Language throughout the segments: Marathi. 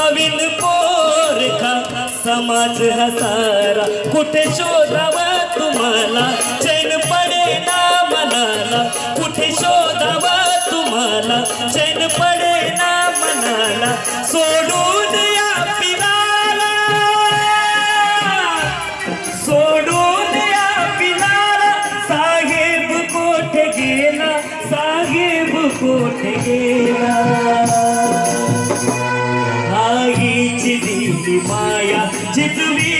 नवीन पोरखा समाज हसारा. कुठे शोधावा तुम्हाला? चैन पडे ना मनाला. कुठे शोधावा तुम्हाला? चैन पडे ना मनाला. सो माया जिजविली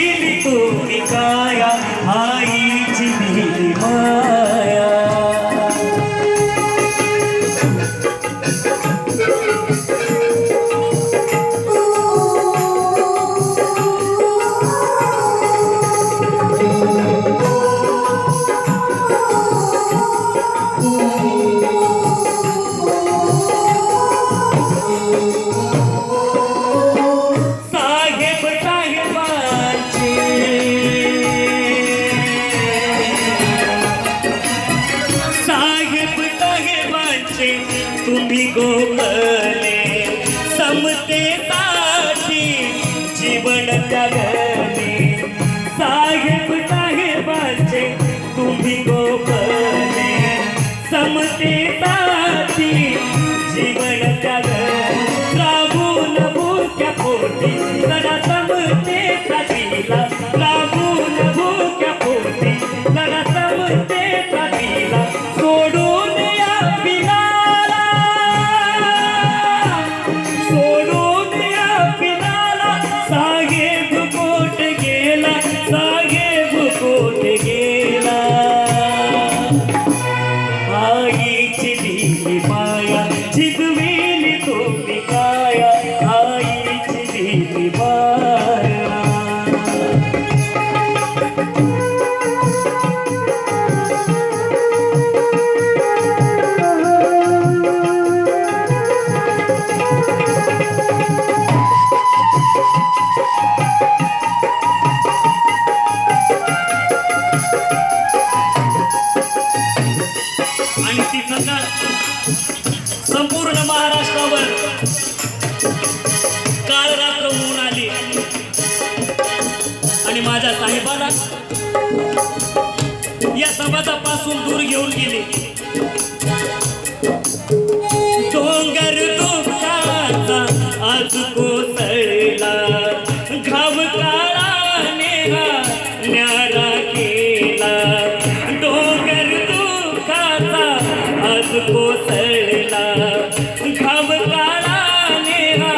समतेसाठी जीवन त्यागले माया तुम्ही काया आईची दिली माया आणि ती सकाळ संपूर्ण महाराष्ट्रावर काल रात्र होऊन आली. आणि माझ्या साहेबाला या समाजापासून दूर घेऊन गेले. आज कोसळला घाव काळाने हा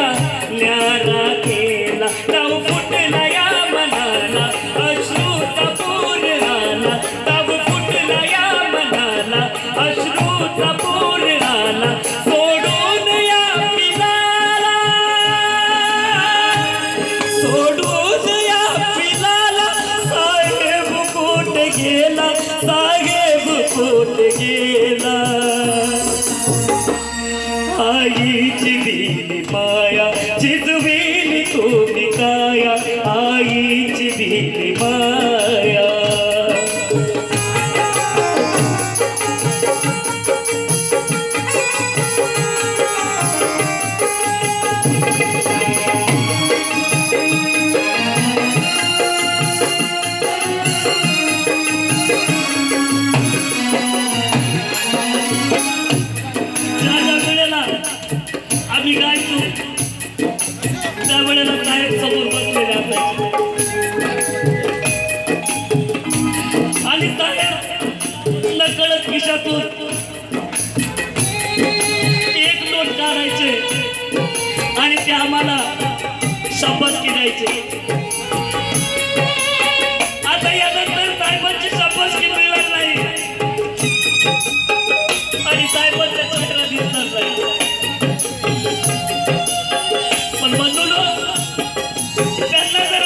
न्यारा केला. ताव फुटला या मनाला अश्रूचा पूर आला ताव फुटला या मनाला अश्रूचा पूर आला सोडून या पिलाला. सोडून या पिलाला साहेब कोट गेला साहेब कोट गेला. आईची दिली आणि साहेब नकळत खिशातून एक नोट काढायचे आणि ते आम्हाला शपथ द्यायचे आता यानंतर साहेबांची शपथ मिळणार नाही आणि साहेबांच्या चेहरा दिसणार नाही पण बंधून त्यांना जर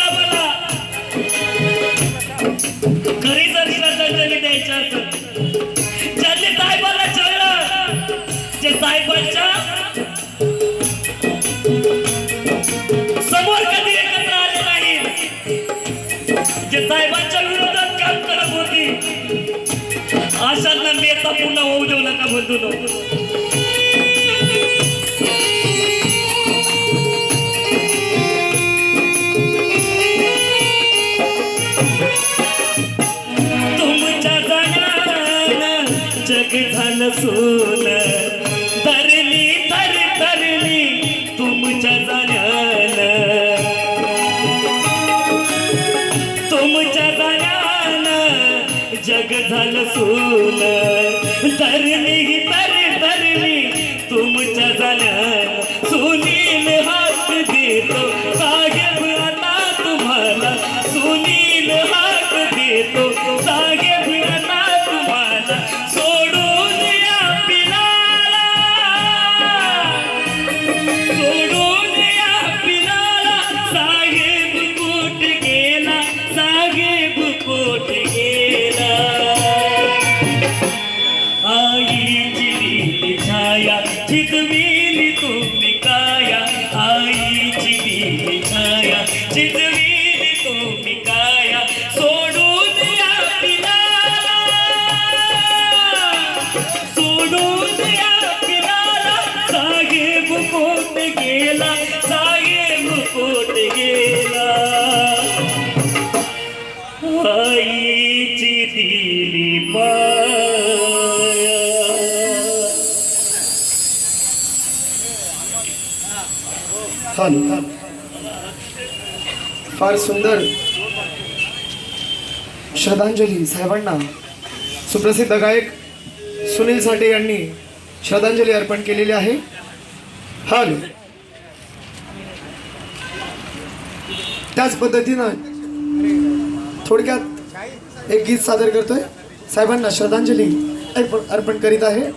त्याच्या विरोधात काम करत होती अशांना नेता पुन्हा होऊ देऊ नका बंधू सोन. तुमच्या जाण्यानं जग झालं सोन. तरली तर तरली तुमच्या जाण्यानं सुनील हात देतो. साहेब आता तुम्हाला सुनील हात देतो. साहेब आईची दिली फार सुंदर. श्रद्धांजली साहेबांना. सुप्रसिद्ध गायक सुनील साठे यांनी श्रद्धांजली अर्पण केलेली आहे. हॅलो. त्याच पद्धतीनं थोडक्यात एक गीत सादर करतोय. साहेबांना श्रद्धांजली अर्पण अर्पण करीत आहे.